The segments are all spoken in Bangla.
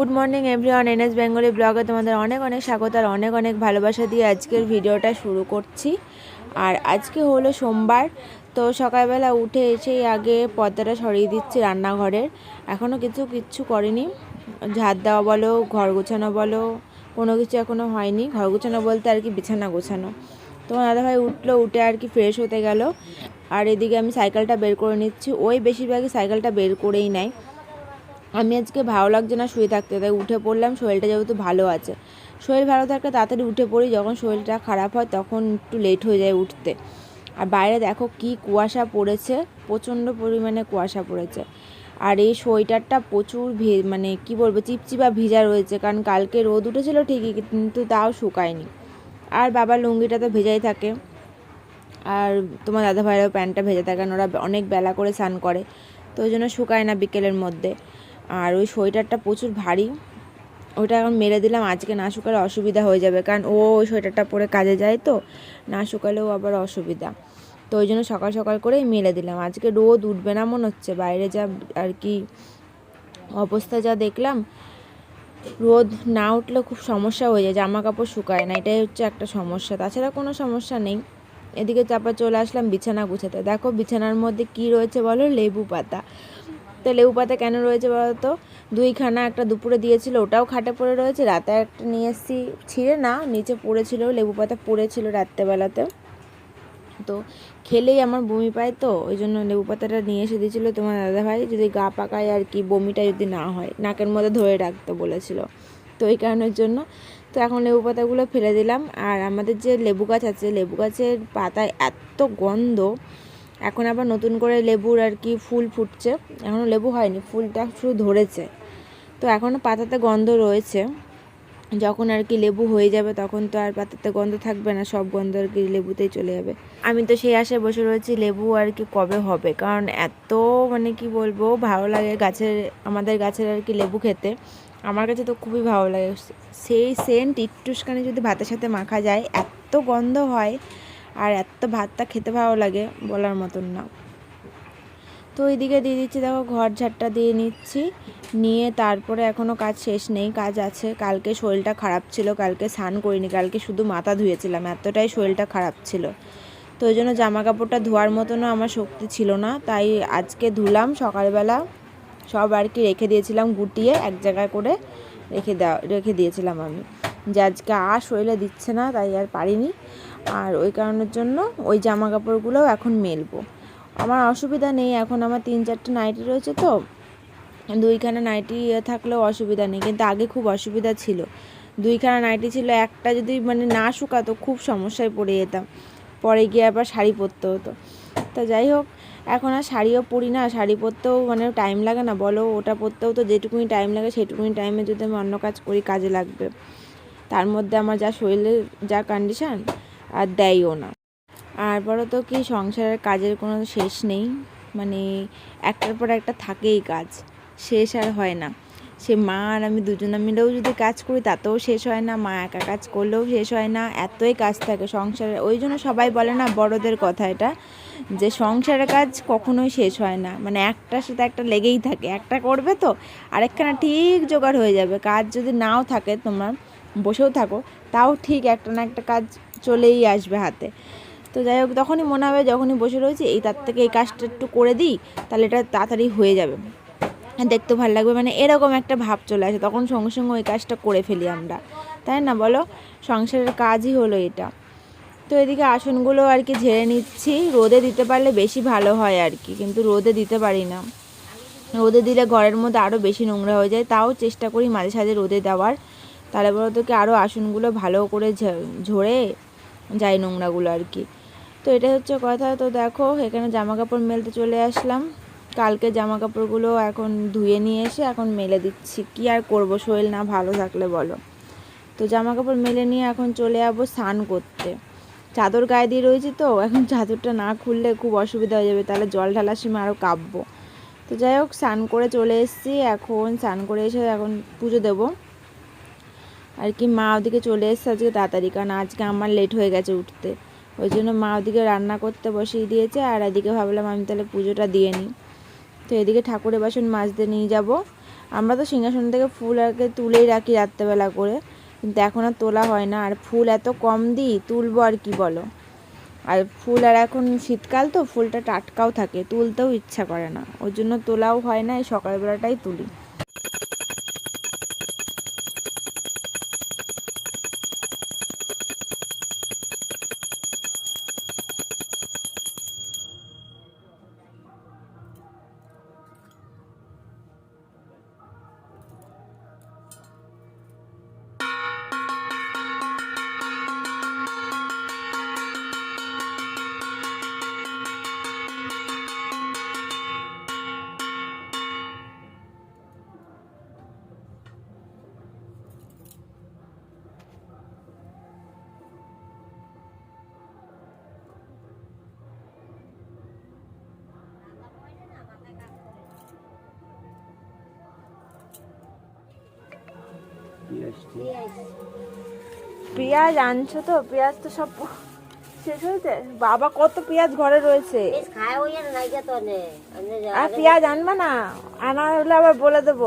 Good morning everyone NS Bengali ব্লগে তোমাদের অনেক অনেক স্বাগত আর অনেক অনেক ভালোবাসা দিয়ে আজকের ভিডিওটা শুরু করছি। আর আজকে হলো সোমবার, তো সকালবেলা উঠে এসেই আগে পর্দাটা সরিয়ে দিচ্ছি রান্নাঘরের। এখনও কিছু কিচ্ছু করিনি। ঝাড় দেওয়া বলো, ঘর গোছানো বলো, কোনো কিছু এখনও হয়নি। ঘর গোছানো বলতে আর কি বিছানা গোছানো। তোমার দাদাভাই উঠল, উঠে আর কি ফ্রেশ হতে গেল। আর এদিকে আমি সাইকেলটা বের করে নিচ্ছি। ওই বেশিরভাগই সাইকেলটা বের করেই নেয়। আমি আজকে ভালো লাগছে না শুয়ে থাকতে, তাই উঠে পড়লাম, শরীরটা যেহেতু ভালো আছে। শরীর ভালো থাকলে তাড়াতাড়ি উঠে পড়ি, যখন শরীরটা খারাপ হয় তখন একটু লেট হয়ে যায় উঠতে। আর বাইরে দেখো কি কুয়াশা পড়েছে, প্রচণ্ড পরিমাণে কুয়াশা পড়েছে। আর এই সোয়েটারটা প্রচুর ভে মানে কি বলব, চিপচিপা ভিজা রয়েছে, কারণ কালকে রোদ উঠেছিল ঠিকই, কিন্তু তাও শুকায়নি। আর বাবার লুঙ্গিটা তো ভেজাই থাকে। আর তোমার দাদা ভাইয়েরও প্যান্টটা ভেজে থাকে ওরা অনেক বেলা করে স্নান করে, তো ওই জন্য শুকায় না বিকেলের মধ্যে। আর ওই সোয়েটারটা প্রচুর ভারী। ওইটা এখন মেরে দিলাম, আজকে না শুকালে অসুবিধা হয়ে যাবে, কারণ ও ওই সোয়েটারটা পরে কাজে যায় তো, না শুকালেও আবার অসুবিধা। তো ওই জন্য সকাল সকাল করেই মেলে দিলাম। আজকে রোদ উঠবে না মনে হচ্ছে, বাইরে যা আর কি অবস্থা যা দেখলাম, রোদ না উঠলে খুব সমস্যা হয়ে যায় জামা কাপড় শুকায় না, এটাই হচ্ছে একটা সমস্যা। তাছাড়া কোনো সমস্যা নেই। এদিকে চাপা চলে আসলাম বিছানা গুছাতে। দেখো বিছানার মধ্যে কি রয়েছে বলো? লেবু পাতা। তো লেবু পাতা কেন রয়েছে বলো তো দুইখানা একটা দুপুরে দিয়েছিল, ওটাও খাটে পড়ে রয়েছে, রাতে একটা নিয়ে এসেছি, ছিঁড়ে না, নিচে পড়েছিল, লেবু পাতা পড়েছিল রাত্রেবেলাতে তো খেলেই আমার বমি পায় তো, ওই জন্য লেবু পাতাটা নিয়ে এসে দিয়েছিলো তোমার দাদাভাই, যদি গা পাকায় আর কি বমিটা যদি না হয়, নাকের মধ্যে ধরে রাখতে বলেছিল। তো এই কারণের জন্য, তো এখন লেবু পাতাগুলো ফেলে দিলাম, আর আমাদের যে লেবু গাছ আছে, লেবু গাছের পাতায় এত গন্ধ এখন আবার নতুন করে লেবুর আর কি ফুল ফুটছে। এখনও লেবু হয়নি, ফুলটা শুধু ধরেছে। তো এখনও পাতাতে গন্ধ রয়েছে। যখন আর কি লেবু হয়ে যাবে তখন তো আর পাতাতে গন্ধ থাকবে না, সব গন্ধ আর কি লেবুতেই চলে যাবে। আমি তো সেই আশায় বসে রয়েছি লেবু আর কি কবে হবে, কারণ এত মানে কি বলব, ভালো লাগে গাছের, আমাদের গাছের আর কি লেবু খেতে। আমার কাছে তো খুবই ভালো লাগে। সেই সেন্ট একটুখানি যদি ভাতের সাথে মাখা যায়, এত গন্ধ হয়। আর এত ভাতটা খেতে ভালো লাগে বলার মতন না। তো ওইদিকে দিয়ে দিচ্ছি, দেখো ঘর ঝাড়টা দিয়ে নিচ্ছি। নিয়ে তারপরে এখনও কাজ শেষ নেই, কাজ আছে। কালকে শরীরটা খারাপ ছিল, কালকে স্নান করিনি, কালকে শুধু মাথা ধুয়েছিলাম, এতটাই শরীরটা খারাপ ছিল। তো ওই জন্য জামা কাপড়টা ধোয়ার মতনও আমার শক্তি ছিল না, তাই আজকে ধুলাম, সকালবেলা সব আর কি রেখে দিয়েছিলাম, গুটিয়ে এক জায়গায় করে রেখে দেওয়া, রেখে দিয়েছিলাম আমি। যে আজকে আর শরীরে দিচ্ছে না, তাই আর পারিনি। আর ওই কারণের জন্য ওই জামা কাপড়গুলোও এখন মেলবো। আমার অসুবিধা নেই, এখন আমার তিন চারটে নাইটি রয়েছে তো, দুইখানা নাইটি থাকলেও অসুবিধা নেই, কিন্তু আগে খুব অসুবিধা ছিল। দুইখানা নাইটি ছিল, একটা যদি মানে না শুকাতো খুব সমস্যায় পড়ে যেতাম, পরে গিয়ে আবার শাড়ি পরতে হতো। তা যাই হোক, এখন আর শাড়িও পরি না, শাড়ি পরতেও মানে টাইম লাগে না, বলো ওটা পরতেও তো যেটুকুনি টাইম লাগে, সেটুকুনি টাইমে যদি আমি অন্য কাজ করি, কাজে লাগবে। তার মধ্যে আমার যা শরীরের যা কন্ডিশান আর দেয়ও না। আর বলো তো কি, সংসারের কাজের কোনো শেষ নেই। মানে একটার পর একটা থাকেই কাজ। শেষ আর হয় না। সে মা আর আমি দুজনে মিলেও যদি কাজ করি, তাতেও শেষ হয় না। মা একা কাজ করলেও শেষ হয় না। এতই কাজ থাকে সংসারে। ওই জন্য সবাই বলে না, বড়দের কথা এটা, যে সংসারের কাজ কখনোই শেষ হয় না। মানে একটার সাথে একটা লেগেই থাকে। একটা করবে তো, আরেকখানা ঠিক জোগাড় হয়ে যাবে। কাজ যদি নাও থাকে তোমার, বসেও থাকো, তাও ঠিক একটা না একটা কাজ চলেই আসবে হাতে। তো যাই হোক তখনই মনে হবে, যখনই বসে রয়েছি, এই তার থেকে এই কাজটা একটু করে দিই, তাহলে এটা তাড়াতাড়ি হয়ে যাবে। দেখতে ভালো লাগবে মানে এরকম একটা ভাব চলে আসে, তখন সঙ্গে সঙ্গে ওই কাজটা করে ফেলি আমরা। তাই না বলো? সংসারের কাজই হলো এটা। তো এদিকে আসনগুলো আর কি ঝেড়ে নিচ্ছি, রোদে দিতে পারলে বেশি ভালো হয় আর কি, কিন্তু রোদে দিতে পারি না। রোদে দিলে ঘরের মধ্যে আরও বেশি নোংরা হয়ে যায়, তাও চেষ্টা করি মাঝে সাঝে রোদে দেওয়ার। তাহলে বলো তো কি আরও আসনগুলো ভালো করে ঝরে যায় নোংরাগুলো আর কি। তো এটা হচ্ছে কথা। তো দেখো, এখানে জামা কাপড় মেলতে চলে আসলাম। কালকে জামা কাপড়গুলো এখন ধুয়ে নিয়ে এসে এখন মেলে দিচ্ছি। কি আর করব? শরীর না ভালো থাকলে বলো। তো জামা কাপড় মেলে নিয়ে এখন চলে যাব স্নান করতে। চাদর গায়ে দিয়ে রয়েছে তো, এখন চাদরটা না খুললে খুব অসুবিধা হয়ে যাবে। তাহলে জল ঢালার সময় আরও কাঁপবো। তো যাই হোক, স্নান করে চলে এসেছি। এখন স্নান করে এসে এখন পুজো দেবো। আর কি মা ওদিকে চলে এসছে আজকে তাড়াতাড়ি, কারণ আজকে আমার লেট হয়ে গেছে উঠতে। ওই জন্য মা ওদিকে রান্না করতে বসিয়ে দিয়েছে, আর এদিকে ভাবলাম আমি তাহলে পুজোটা দিয়ে নিই। তো এদিকে ঠাকুরের বাসন মাজতে নিয়ে যাব। আমরা তো সিংহাসন থেকে ফুল আগে তুলেই রাখি রাত্রেবেলা করে, কিন্তু এখন আর তোলা হয় না। আর ফুল এত কম দিই, তুলবো আর কি বলো? আর ফুল আর এখন শীতকাল তো, ফুলটা টাটকাও থাকে, তুলতেও ইচ্ছা করে না। ওই জন্য তোলাও হয় না, এই সকালবেলাটাই তুলি। পেঁয়াজ আনছো তো? পেঁয়াজ তো সব শেষ হয়েছে? বাবা কত পেঁয়াজ ঘরে রয়েছে? আর পেঁয়াজ আনবা না? আনা হলে আবার বলে দেবো।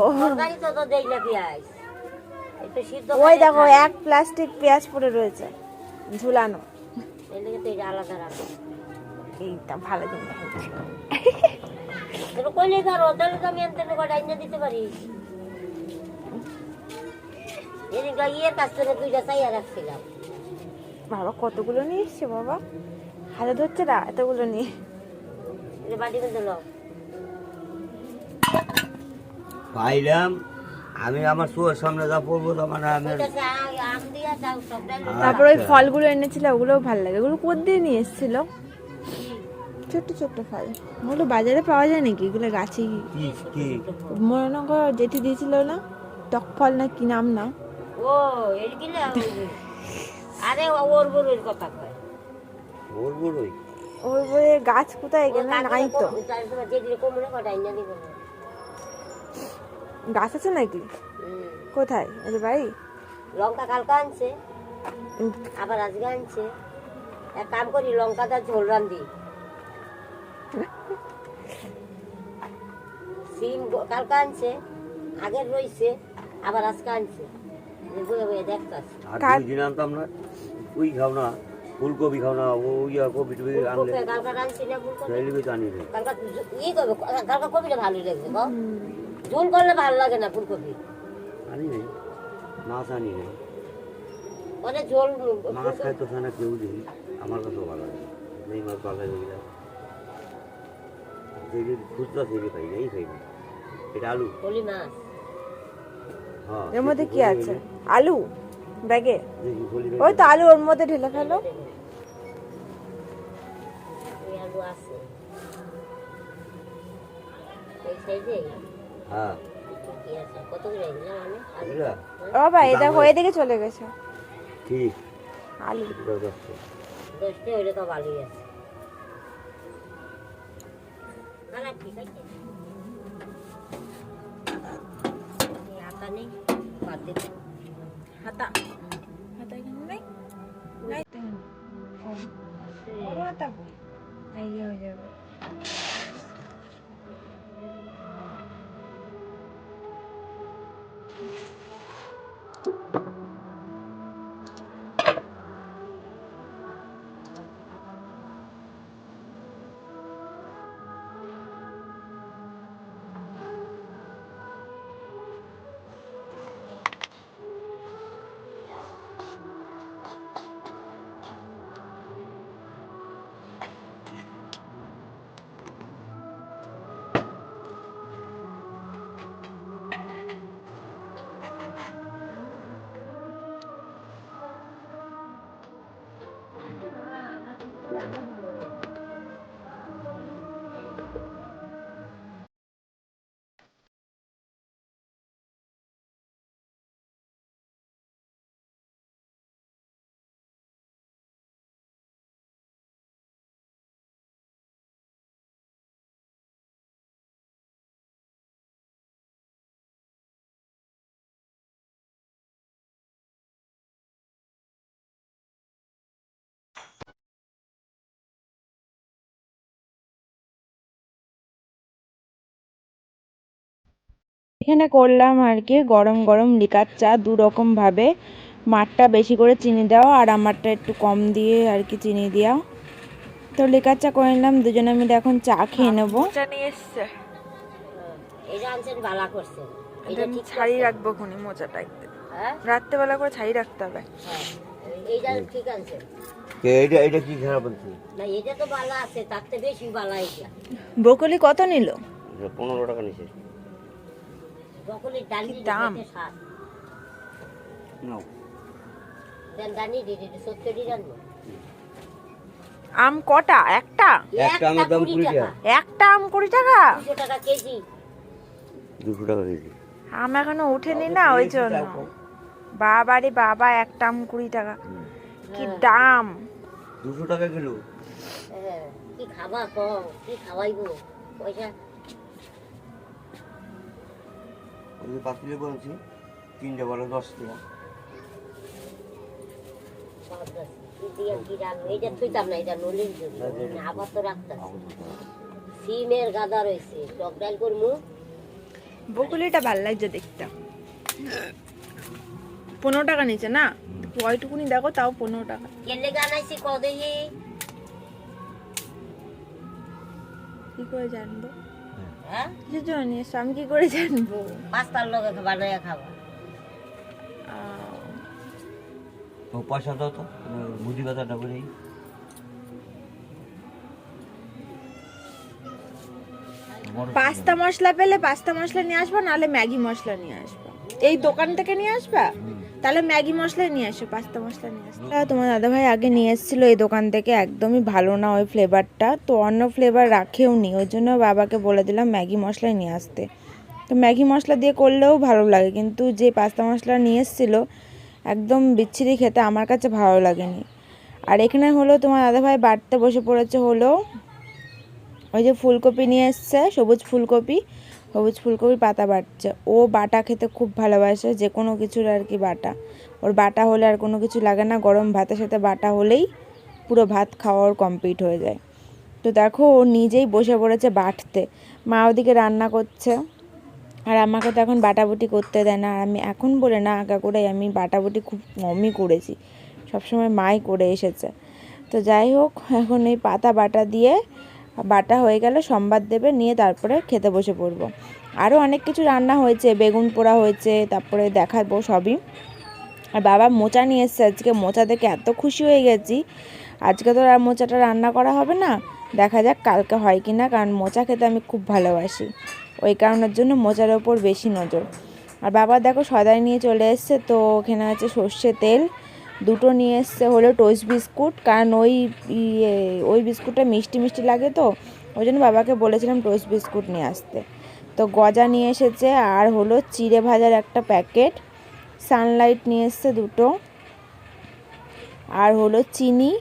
ওই দেখো এক প্লাস্টিক পেঁয়াজ পড়ে রয়েছে ঝুলানো। এইটা ভালো জিনিস তোর কইলে ধরো তাহলে তো আমি আনতে করে ডাইনা দিতে পারি ইয়ের কাছ থেকে দুইটা চাইয়া রাখছিলাম বাবা কতগুলো নিয়ে এসছে বাবা? হাতে ধরছে না এতগুলো নিয়ে। বাড়ি কিন্তু পাইলাম আমি আমার চোখের সামনে যা পড়ব তো মানে আমি ওইটাতে আ- আম দিয়া চাও সব ডাল তারপর ওই ফলগুলো এনেছিল ওগুলোও ভালো লাগে। ওগুলো কোথ দিয়ে নিয়ে এসেছিল? ছোট্ট ছোট্ট ফল। ওগুলো বাজারে পাওয়া যায় নাকি? এগুলো গাছে মনে করো জেঠি দিয়েছিল না? টক ফল না কি নাম না ও এর গিলা আরে ও- ওর বড়ের কথা কয়। ওর বড়ই বইয়ে গাছ কোথায় গেল? নাই তো। গাছ আছে নাকি? কোথায়? ওদের বাড়ি? লঙ্কা কালকা আনছে আবার আজকে আনছে। এক কাম করি লঙ্কাটা ঝোল রান্ধি। সিম কালকা আনছে আগের রইছে আবার আজকে আনছে। আর দিন আনতাম না? ওই খাও না ফুলকপি খাও না ও ইয়া কপি টপি আনলে। ফুলকপি কালকা রাঁধছি না ফুলকপি। চাইলে তো আনি ই করবে কালকা কপিটা ভালোই লাগছে গো। ঝোল করলে ভালো লাগে না ফুলকপি। আনি নাই মাছ আনি নাই মানে ঝোল মাছ খাইতো না কেউ দেখি আমার কাছেও ভালো লাগে নেই মাছ ভালো লাগে খুচরা সেগুলি খাই না এই খাই না। এটা আলু। মাছ। এর মধ্যে কি আছে? আলু? ব্যাগে? ওই তো আলু ওর মধ্যে ঢেলে ফেলো। সাইজে হ্যাঁ। কি আছে? কত করে? এগুলো মানে বাবা এই দেখো চলে গেছে। ঠিক। আলু। দশটা হইলে তো ভালোই আছে। খারাপ ঠিক আছে এই আটা নেই বাদ দে হাতা হাতা এখানে নাই নাই তো এখানে। ও, এখানে করলাম আর কি গরম গরম লিকার চা দু রকম ভাবে। মারটা বেশি করে চিনি দেওয়া আর আমারটা একটু কম দিয়ে আর কি চিনি দেওয়া তো লিকার চা করে নিলাম দুজনে মিলে এখন চা খেয়ে নেব। চা নিয়ে এসছে। এটা আনছেন ভালো করছেন এটা ঠিক ছাড়িয়ে রাখব খুনি মোচাটা একদিন। হ্যাঁ? রাত্রেবেলা করে ছাড়িয়ে রাখতে হবে। হ্যাঁ। এইটা ঠিক আনছেন। কে এটা এটা কি খারাপ বলছে? না এটা তো বালা আছে তার থেকে বেশি বালা এটা বকুলি কত নিল? পনেরো টাকা ডালি কি দাম? আম কটা? একটা? একটা আমের দাম কুড়ি টাকা। একটা আম কুড়ি টাকা? দুশো টাকা কেজি। দুশো টাকা কেজি। আম এখনও উঠেনি না ওই জন্য বাবারে বাবা একটা আম কুড়ি টাকা। কি দাম? দুশো টাকা কিলো। হ্যাঁ কি খাবা কম কি খাওয়াইবো? পয়সা আমি পাঁচ কিলো বলছি, তিনটে বলো দশ সিমের গাদা রয়েছে বকুলিটা ভালো লাগছে দেখতে। পনেরো টাকা নিচে না? কয়টুকুনি দেখো, তাও পনেরো টাকা। কেলে কি করে জানব? হ্যাঁ? কিছু আমি কি করে জানব? পাঁচটার লগে বানাইয়া খাবা। পয়সা দাও তো কথাটা পাস্তা মশলা পেলে পাস্তা মশলা নিয়ে আসবা নাহলে ম্যাগি মশলা নিয়ে আসবা। এই দোকান থেকে নিয়ে আসবা? তাহলে ম্যাগি মশলা নিয়ে আসো, পাস্তা মশলা নিয়ে আসো। তোমার দাদা ভাই আগে নিয়ে এসেছিল এই দোকান থেকে, একদমই ভালো না ওই ফ্লেভারটা তো অন্য ফ্লেভার রাখেও নি, ওই জন্য বাবাকে বলে দিলাম ম্যাগি মশলা নিয়ে আসতে। তো ম্যাগি মশলা দিয়ে করলেও ভালো লাগে, কিন্তু যে পাস্তা মশলা নিয়ে এসেছিল, একদম বিচ্ছিরি খেতে আমার কাছে ভালো লাগেনি। আর এখানে হলো তোমার দাদা ভাই বাড়তে বসে পড়েছে হলো, ওই যে ফুলকপি নিয়ে এসছে, সবুজ ফুলকপি। সবুজ ফুলকপির পাতা বাটছে। ও বাটা খেতে খুব ভালোবাসে যে কোনো কিছুর আর কি বাটা। ওর বাটা হলে আর কোনো কিছু লাগে না, গরম ভাতের সাথে বাটা হলেই পুরো ভাত খাওয়া কমপ্লিট হয়ে যায়। তো দেখো, ও নিজেই বসে পড়েছে বাটতে। মা ওদিকে রান্না করছে, আর আমাকে তো এখন বাটাবুটি করতে দেয় না। আর আমি এখন বলে, না আঁকা করে আমি বাটাবুটি খুব কমই করেছি। সবসময় মাই করে এসেছে। তো যাই হোক, এখন এই পাতা বাটা দিয়ে বাটা হয়ে গেলে, সম্বাদ দেবে, নিয়ে তারপরে খেতে বসে পড়ব। আরও অনেক কিছু রান্না হয়েছে, বেগুন পোড়া হয়েছে, তারপরে দেখাবো সবই। আর বাবা মোচা নিয়ে এসছে, আজকে মোচা দেখে এত খুশি হয়ে গেছি। আজকে তো আর মোচাটা রান্না করা হবে না, দেখা যাক কালকে হয় কি না, কারণ মোচা খেতে আমি খুব ভালোবাসি। ওই কারণের জন্য মোচার ওপর বেশি নজর। আর বাবা দেখো সদাই নিয়ে চলে এসছে, তো ওখানে আছে সর্ষে তেল দুটো নিয়ে এসছে হলো টোস্ট বিস্কুট, কারণ ওই ইয়ে ওই বিস্কুটটা মিষ্টি মিষ্টি লাগে তো, ওই জন্য বাবাকে বলেছিলাম টোস্ট বিস্কুট নিয়ে আসতে। তো গজা নিয়ে এসেছে, আর হলো চিড়ে ভাজার একটা প্যাকেট, সানলাইট নিয়ে এসছে দুটো, আর হলো চিনি,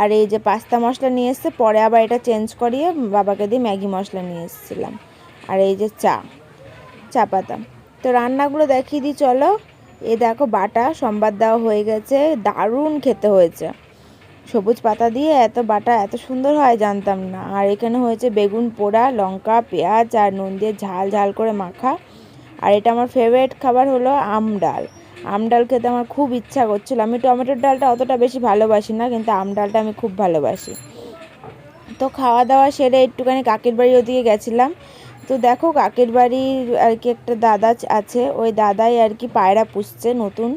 আর এই যে পাস্তা মশলা নিয়ে এসছে, পরে আবার এটা চেঞ্জ করিয়ে বাবাকে দিয়ে ম্যাগি মশলা নিয়ে এসেছিলাম। আর এই যে চা চা পাতা। তো রান্নাগুলো দেখিয়ে দিই, চলো। এ দেখো বাটা, সম্বাদ দেওয়া হয়ে গেছে, দারুণ খেতে হয়েছে। সবুজ পাতা দিয়ে এত বাটা, এত সুন্দর হয় জানতাম না। আর এখানে হয়েছে বেগুন পোড়া, লঙ্কা, পেঁয়াজ আর নুন দিয়ে ঝাল ঝাল করে মাখা। আর এটা আমার ফেভারিট খাবার হলো আম ডাল। আম ডাল খেতে আমার খুব ইচ্ছা করছিল। আমি টমেটোর ডালটা অতটা বেশি ভালোবাসি না, কিন্তু আম ডালটা আমি খুব ভালোবাসি। তো খাওয়া দাওয়া সেরে একটুখানি কাকির বাড়ি ওদিকে গেছিলাম। তো দেখো কাকের বাড়ির আর কি একটা দাদা আছে, ওই দাদাই আর কি পায়রা পুষছে নতুন।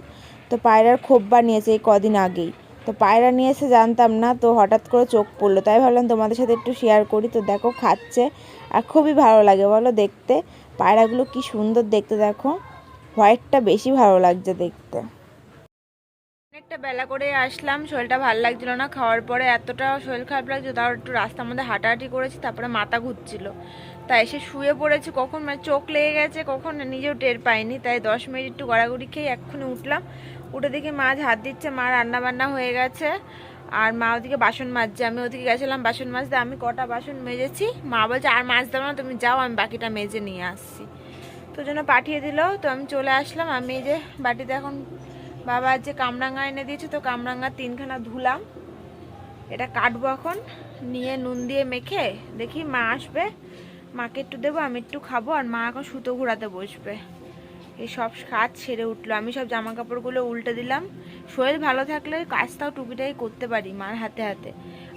তো পায়রার খোপ বানিয়েছে এই কদিন আগেই। তো পায়রা নিয়ে এসে জানতাম না, তো হঠাৎ করে চোখ পড়ল। তাই ভাবলাম তোমাদের সাথে একটু শেয়ার করি। তো দেখো খাচ্ছে আর খুবই ভালো লাগে, বলো দেখতে। পায়রাগুলো কি সুন্দর দেখতে, দেখো। হোয়াইটটা বেশি ভালো লাগছে দেখতে। অনেকটা বেলা করে আসলাম, শরীরটা ভালো লাগছিল না, খাওয়ার পরে এতটা শরীর খারাপ লাগছে তাও একটু রাস্তার মধ্যে হাঁটাহাঁটি করেছি, তারপরে মাথা ঘুরছিল। তাই এসে শুয়ে পড়েছি, কখন মানে চোখ লেগে গেছে, কখন নিজেও টের পাইনি, তাই দশ মিনিট একটু গড়াগড়ি খেয়ে এক্ষুনি উঠলাম। উঠে দেখি মাছ হাত দিচ্ছে, মা রান্না বান্না হয়ে গেছে, আর মা ওদিকে বাসন মাজছে, আমি ওদিকে গেছিলাম বাসন মাজতে, আমি কটা বাসন মেজেছি, মা বলছে, আর মাছ দেবো না, তুমি যাও, আমি বাকিটা মেজে নিয়ে আসছি। তো জন্য পাঠিয়ে দিল, তো আমি চলে আসলাম, আমি যে বাটিতে এখন বাবা যে কামরাঙ্গা এনে দিয়েছে, তো কামরাঙ্গা তিনখানা ধুলাম। এটা কাটবো এখন, নিয়ে নুন দিয়ে মেখে দেখি মা আসবে। মাকে একটু দেবো, আমি একটু খাব, আর মা এখন সুতো ঘোরাতে বসবে। এই সব কাজ সেরে উঠল। আমি সব জামা কাপড়গুলো উল্টে দিলাম। শরীর ভালো থাকলে কাজটাও টুকিটাকি করতে পারি মার হাতে হাতে।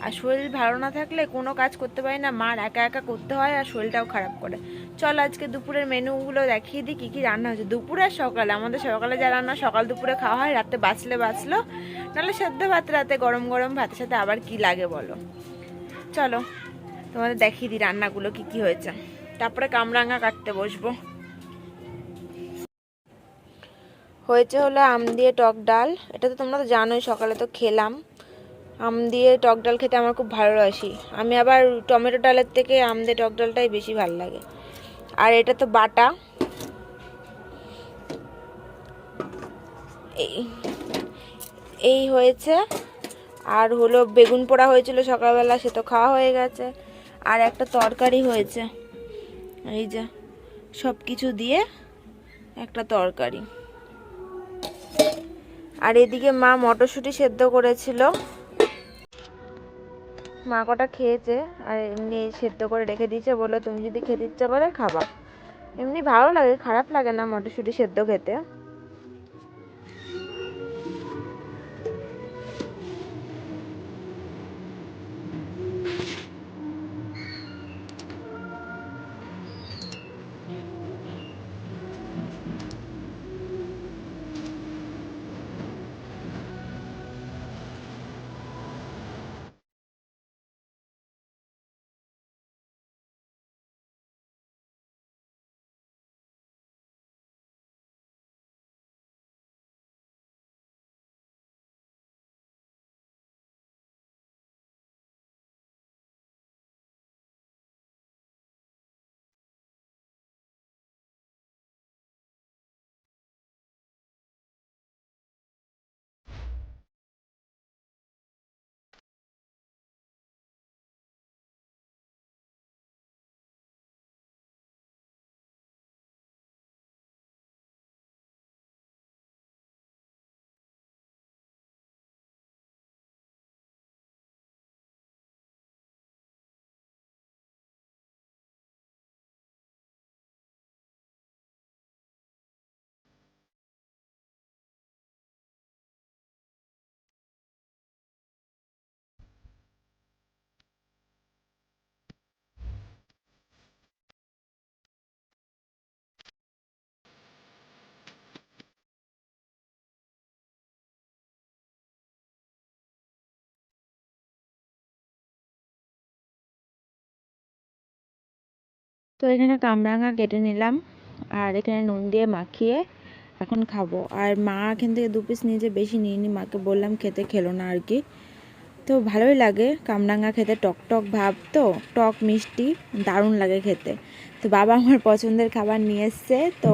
আর শরীর ভালো না থাকলে কোনো কাজ করতে পারি না, মার একা একা করতে হয় আর শরীরটাও খারাপ করে। চল আজকে দুপুরের মেনুগুলো দেখিয়ে দিই কী কী রান্না হচ্ছে দুপুরে আর সকালে, আমাদের সকালে যা রান্না সকাল দুপুরে খাওয়া হয়, রাতে বাঁচলে বাঁচলো। নাহলে সেদ্ধ ভাত রাতে গরম গরম ভাতের সাথে আবার কি লাগে বলো। চলো তোমাদের দেখিয়ে দিই রান্নাগুলো কি কি হয়েছে। তারপরে কামরাঙা কাটতে বসবো। হয়েছে হলো আম দিয়ে টক ডাল। এটা তো তোমরা তো জানোই, সকালে তো খেলাম। আম দিয়ে টক ডাল খেতে আমার খুব ভালোবাসি আমি আবার টমেটো ডালের থেকে আম দিয়ে টক ডালটাই বেশি ভালো লাগে। আর এটা তো বাটা। এই এই হয়েছে। আর হলো বেগুন পোড়া হয়েছিল সকালবেলা, সে তো খাওয়া হয়ে গেছে। আর একটা তরকারি হয়েছে। এই যে সব কিছু দিয়ে একটা তরকারি। আর এদিকে মা মটরশুঁটি সেদ্ধ করেছিল। মা কটা খেয়েছে, আর এমনি সেদ্ধ করে রেখে দিয়েছে বলো তুমি যদি খেতে ইচ্ছা করে খাবা। এমনি ভালো লাগে, খারাপ লাগে না মটরশুঁটি সেদ্ধ খেতে। তো এখানে কামরাঙা কেটে নিলাম আর এখানে নুন দিয়ে মাখিয়ে এখন খাব। আর মা এখান থেকে দু পিস নিয়েছে বেশি নিইনি, মাকে বললাম খেতে খেলো না আর কি। তো ভালোই লাগে কামরাঙা খেতে, টক টক ভাব তো, টক মিষ্টি, দারুণ লাগে খেতে। তো বাবা আমার পছন্দের খাবার নিয়ে এসছে, তো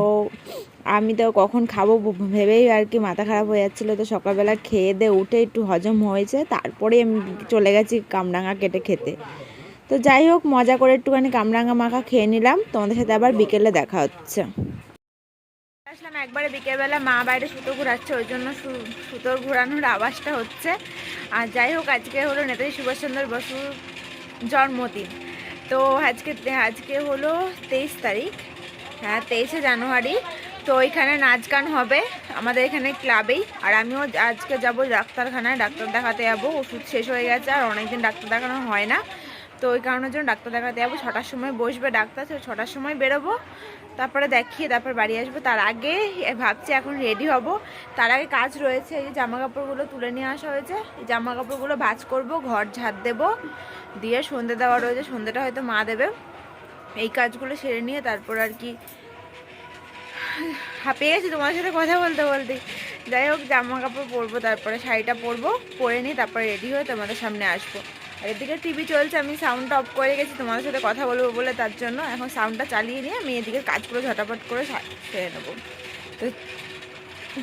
আমি তো কখন খাব ভেবেই আর কি মাথা খারাপ হয়ে যাচ্ছিল। তো সকালবেলা খেয়ে দিয়ে উঠে একটু হজম হয়েছে তারপরে আমি চলে গেছি কামরাঙা কেটে খেতে। তো যাই হোক, মজা করে একটুখানি কামরাঙা মাখা খেয়ে নিলাম। তোমাদের সাথে আবার বিকেলে দেখা হচ্ছে। আসলাম একবারে বিকেলবেলা, মা বাইরে সুতো ঘোরাচ্ছে, ওই জন্য সুতোর ঘোরানোর আওয়াজটা হচ্ছে। আর যাই হোক, আজকে হলো নেতাজি সুভাষচন্দ্র বসুর জন্মদিন। তো আজকে আজকে হলো তেইশ তারিখ হ্যাঁ তেইশে জানুয়ারি। তো ওইখানে নাচ গান হবে আমাদের এখানে ক্লাবেই। আর আমিও আজকে যাব ডাক্তারখানায়, ডাক্তার দেখাতে যাব। ওষুধ শেষ হয়ে গেছে আর অনেকদিন ডাক্তার দেখানো হয় না। তো ওই কারণের জন্য ডাক্তার দেখাতে যাব। ছটার সময় বসবে ডাক্তার ছটার সময় বেরোবো। তারপরে দেখিয়ে তারপর বাড়ি আসব। তার আগে ভাবছি এখন রেডি হব। তার আগে কাজ রয়েছে, এই জামা কাপড়গুলো তুলে নিয়ে আসা হয়েছে। এই জামা কাপড়গুলো ভাজ করব, ঘর ঝাড় দেবো। দিয়ে সন্ধে দেওয়া রয়েছে, সন্ধেটা হয়তো মা দেবে। এই কাজগুলো সেরে নিয়ে তারপর আর কি হাঁপিয়ে গেছি তোমার সাথে কথা বলতে বলতে। যাই হোক জামা কাপড় পরবো, তারপরে শাড়িটা পরবো। পরে নিয়ে তারপরে রেডি হয়ে তোমাদের সামনে আসব। আর এদিকে টিভি চলছে, আমি সাউন্ডটা অফ করে গেছি, তোমাদের সাথে কথা বলব বলে তার জন্য। এখন সাউন্ডটা চালিয়ে নিয়ে আমি এদিকে কাজগুলো ঝটাপট করে সেরে নেব। তো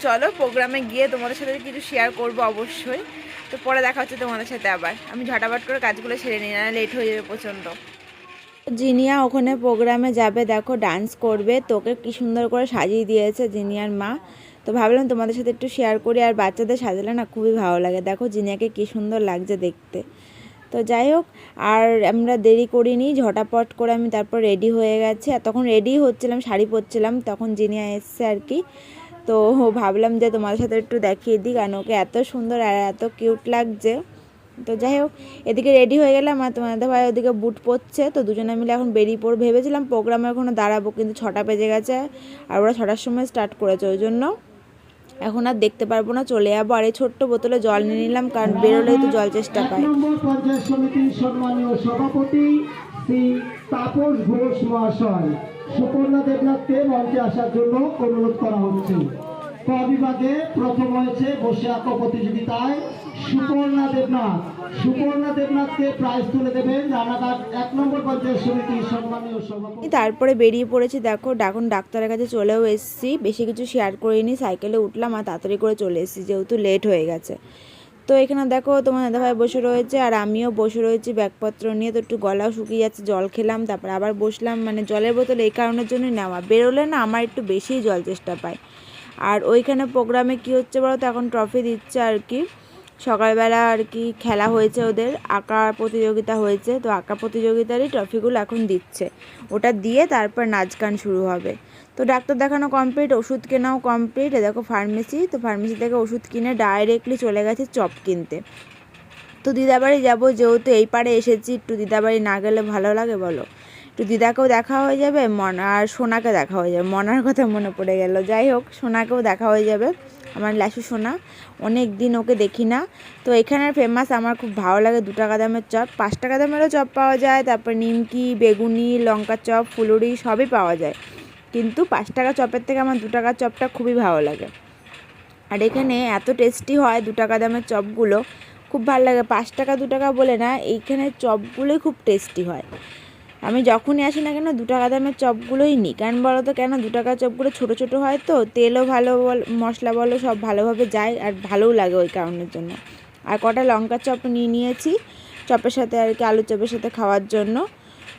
চলো প্রোগ্রামে গিয়ে তোমাদের সাথে কিছু শেয়ার করব অবশ্যই। তো পরে দেখা হচ্ছে তোমাদের সাথে আবার। আমি ঝটাপট করে কাজগুলো সেরে নিই না লেট হয়ে যাবে প্রচণ্ড। জিনিয়া ওখানে প্রোগ্রামে যাবে, দেখো ডান্স করবে। তোকে কি সুন্দর করে সাজিয়ে দিয়েছে জিনিয়ার মা। তো ভাবলাম তোমাদের সাথে একটু শেয়ার করি, আর বাচ্চাদের সাজালে না খুবই ভালো লাগে। দেখো জিনিয়াকে কি সুন্দর লাগছে দেখতে। তো যাই হোক, আর আমরা দেরি করিনি, ঝটাপট করে আমি তারপর রেডি হয়ে গেছি। আর তখন রেডি হচ্ছিলাম, শাড়ি পরছিলাম, তখন জিনিয়া এসছে আর কি। তো ভাবলাম যে তোমাদের সাথে একটু দেখিয়ে দিই, কারণ ওকে এত সুন্দর আর এত কিউট লাগছে। তো যাই হোক, এদিকে রেডি হয়ে গেলাম, আর তোমাদের ভাই ওদিকে বুট পরছে। তো দুজনে মিলে এখন বেরিয়ে পড়ে, ভেবেছিলাম প্রোগ্রামে এখনও দাঁড়াবো, কিন্তু ছটা বেজে গেছে, আর ওরা ছটার সময় স্টার্ট করেছে ওই জন্য। এখন আর দেখতে পারব না, চলে যাব। আর এই ছোট্ট বোতলে জল নিয়ে নিলাম, কারণ বেরোলেই তো জল চেষ্টা পাই। অনুরোধ করা হচ্ছে। প্রথম হয়েছে বসে প্রতিযোগিতায় সুপর্ণা দেবনাথ। সুপর্ণা দেবনাথকে প্রাইজ তুলে দেবেন রানাঘাট এক নম্বর পঞ্চায়েত সমিতির সম্মানীয় সভাপতি। তারপরে বেরিয়ে পড়েছি, দেখো এখন ডাক্তারের কাছে চলেও এসেছি। বেশি কিছু শেয়ার করিনি সাইকেলে উঠলাম আর তাড়াতাড়ি করে চলে এসেছি, যেহেতু লেট হয়ে গেছে। তো এখানে দেখো, তোমার দাদাভাই বসে রয়েছে আর আমিও বসে রয়েছি ব্যাগপত্র নিয়ে। তো একটু গলাও শুকিয়ে যাচ্ছে, জল খেলাম, তারপর আবার বসলাম। মানে জলের বোতল এই কারণের জন্যই নেওয়া। বেরোলে না আমার একটু বেশিই জল চেষ্টা পায়। আর ওইখানে প্রোগ্রামে কি হচ্ছে বলো তো এখন ট্রফি দিচ্ছে আর কি। সকালবেলা আর কি খেলা হয়েছে ওদের, আঁকা প্রতিযোগিতা হয়েছে, তো আঁকা প্রতিযোগিতারই ট্রফিগুলো এখন দিচ্ছে। ওটা দিয়ে তারপর নাচ গান শুরু হবে। তো ডাক্তার দেখানো কমপ্লিট ওষুধ কেনাও কমপ্লিট দেখো ফার্মেসি তো ফার্মেসি থেকে ওষুধ কিনে ডাইরেক্টলি চলে গেছে চপ কিনতে। তো দিদাবাড়ি যাব, যেহেতু এই পারে এসেছি, একটু দিদাবাড়ি না গেলে ভালো লাগে বলো? একটু দিদাকেও দেখা হয়ে যাবে, মন আর সোনাকে দেখা হয়ে যাবে। মনার কথা মনে পড়ে গেল। যাই হোক, সোনাকেও দেখা হয়ে যাবে। আমার লাসু সোনা অনেক দিন ওকে দেখি না। তো এখানের ফেমাস আমার খুব ভালো লাগে দু টাকা দামের চপ। পাঁচ টাকা দামেরও চপ পাওয়া যায়, তারপর নিমকি, বেগুনি, লঙ্কা চপ, ফুলুরি সবই পাওয়া যায়। কিন্তু পাঁচ টাকা চপের থেকে আমার দু টাকার চপটা খুবই ভালো লাগে। আর এখানে এত টেস্টি হয় দু টাকা দামের চপগুলো, খুব ভালো লাগে। পাঁচ টাকা, দু টাকা বলে না এইখানে চপগুলোই খুব টেস্টি হয়। আমি যখনই আসি না কেন দু টাকা দামের চপগুলোই নিই। কেন বলো তো কেন দু টাকার চপগুলো ছোটো ছোটো হয় তো, তেলও ভালো বল, মশলা বলো সব ভালোভাবে যায় আর ভালোও লাগে ওই কারণের জন্য। আর কটা লঙ্কার চপ নিয়ে নিয়েছি, চপের সাথে আর কি আলু চপের সাথে খাওয়ার জন্য।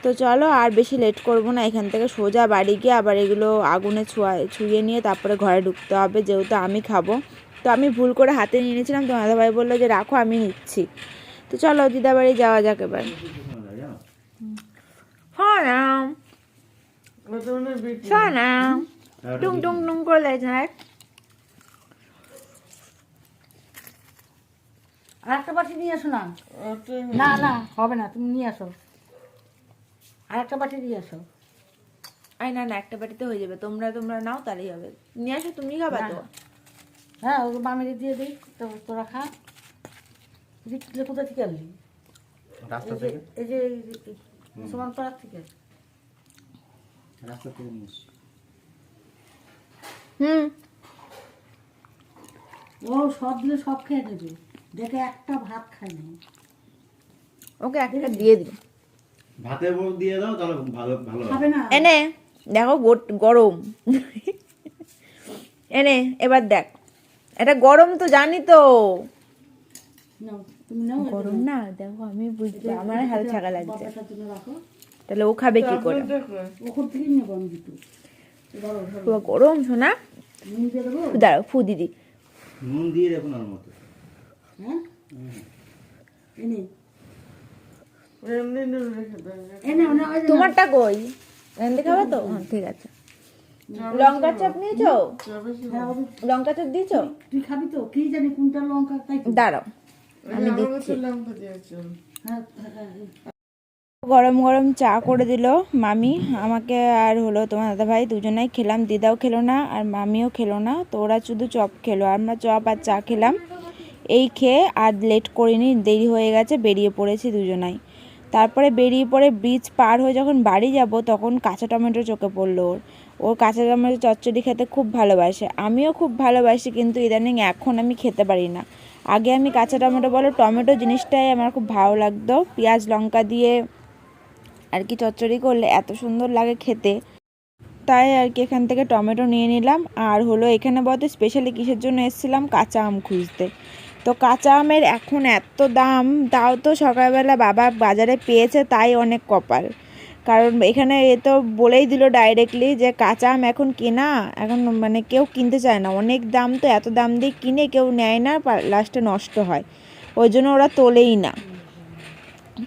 তো চলো আর বেশি লেট করব না, এখান থেকে সোজা বাড়ি গিয়ে আবার এগুলো আগুনে ছোঁয়া, ছুঁয়ে নিয়ে তারপরে ঘরে ঢুকতে হবে, যেহেতু আমি খাব। তো আমি ভুল করে হাতে নিয়ে নিয়েছিলাম তো দাদাভাই বলল যে রাখো, আমি নিচ্ছি। তো চলো দিদাবাড়ি যাওয়া যাক এবার। Sonam. Sonam. টুং টুং টুং করে লাগছে না আর একটা বাটি নিয়ে আসো না। না না হবে না তুমি নিয়ে আসো। আর একটা বাটি নিয়ে আসো। আই না না একটা বাটিতে হয়ে যাবে। তোমরা তোমরা নাও তাহলেই হবে। নিয়ে আসো তুমি খাবা তো। হ্যাঁ ওগুলো বামিরে দিয়ে দিই তো তোরা খা। কোথা থেকে আনলি? রাস্তা এই যে- থেকে এই যে পাড়ার থেকে? রাস্তা থেকে নিয়ে এসছি। হুম। ও সব দিলে সব খেয়ে নেবে দেখে একটা ভাত খায় না ওকে একটা দিয়ে দিই। উপর দিয়ে দাও তাহলে ভালো ভালো হবে। না? এনে দেখো গরম। এনে এবার দেখ। এটা গরম তো জানি তো। গরম না দেখো আমি বুঝতে আমার হাল ছাকা লাগছে তাহলে ও খাবে কি করে? গরম শোনা দাঁড়াও ফু দিদি। নুন দিয়ে মতো। হ্যাঁ? তোমারটা কই? খাবে তো? হ্যাঁ ঠিক আছে। লঙ্কা চাপ নিয়েছো? হ্যাঁ, লঙ্কা চাপ দিয়েছ? তুই খাবি তো? কি জানি কোনটা লঙ্কা তাই দাঁড়াও। আমি দিচ্ছি হ্যাঁ হ্যাঁ, হ্যাঁ গরম গরম চা করে দিল মামি। আমাকে আর হলো তোমার দাদা ভাই দুজনেই খেলাম। দিদাও খেলো না আর মামিও খেলো না। তো ওরা শুধু চপ খেলো। আর আমরা চপ আর চা খেলাম। এই খেয়ে আর লেট করিনি দেরি হয়ে গেছে বেরিয়ে পড়েছি দুজনাই। তারপরে বেরিয়ে পড়ে ব্রিজ পার হয়ে যখন বাড়ি যাব তখন কাঁচা টমেটো চোখে পড়ল ওর। ওর কাঁচা টমেটো চচ্চড়ি খেতে খুব ভালোবাসে। আমিও খুব ভালোবাসি কিন্তু ইদানিং এখন আমি খেতে পারি না। আগে আমি কাঁচা টমেটো বলো, টমেটো জিনিসটাই আমার খুব ভালো লাগতো। পেঁয়াজ লঙ্কা দিয়ে আর কি চচ্চড়ি করলে এত সুন্দর লাগে খেতে। তাই আর কি এখান থেকে টমেটো নিয়ে নিলাম। আর হলো এখানে বলতে স্পেশালি কিসের জন্য এসেছিলাম? কাঁচা আম খুঁজতে। তো কাঁচা আমের এখন এত দাম, তাও তো সকালবেলা বাবা বাজারে পেয়েছে, তাই অনেক কপাল। কারণ এখানে এ তো বলেই দিল ডাইরেক্টলি যে কাঁচা আম এখন কেনা, এখন মানে কেউ কিনতে চায় না। অনেক দাম তো এত দাম দিয়ে কিনে কেউ নেয় না লাস্টে নষ্ট হয়। ওই জন্য ওরা তোলেই না।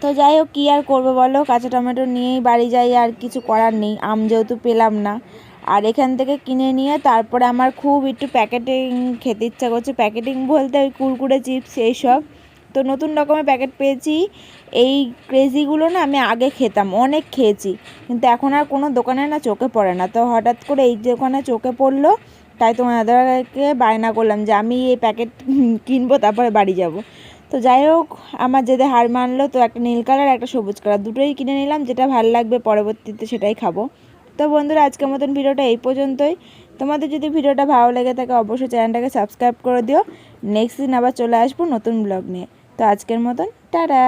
তো যাই হোক, কী আর করব বলো? কাঁচা টমেটো নিয়েই বাড়ি যাই, আর কিছু করার নেই। আম যেহেতু পেলাম না। আর এখান থেকে কিনে নিয়ে তারপরে আমার খুব একটু প্যাকেটিং খেতে ইচ্ছা করছে। প্যাকেটিং বলতে ওই কুরকুরে চিপস, এইসব। তো নতুন রকমের প্যাকেট পেয়েছি। এই ক্রেজিগুলো না আমি আগে খেতাম, অনেক খেয়েছি। কিন্তু এখন আর কোনো দোকানে না চোখে পড়ে না। তো হঠাৎ করে এই দোকানে চোখে পড়ল, তাই তোমার তোমাদেরকে বায়না করলাম যে আমি এই প্যাকেট কিনবো, তারপরে বাড়ি যাব। তো যাই হোক, আমার যেতে হার মানলো। তো একটা নীল কালার, একটা সবুজ কালার, দুটোই কিনে নিলাম। যেটা ভালো লাগবে পরবর্তীতে সেটাই খাব। তো বন্ধুরা, আজকের মতন ভিডিওটা এই পর্যন্তই। তোমাদের যদি ভিডিওটা ভালো লেগে থাকে, অবশ্যই চ্যানেলটাকে সাবস্ক্রাইব করে দিও। নেক্সট দিন আবার চলে আসব নতুন ব্লগ নিয়ে। তো আজকের মতন টাটা!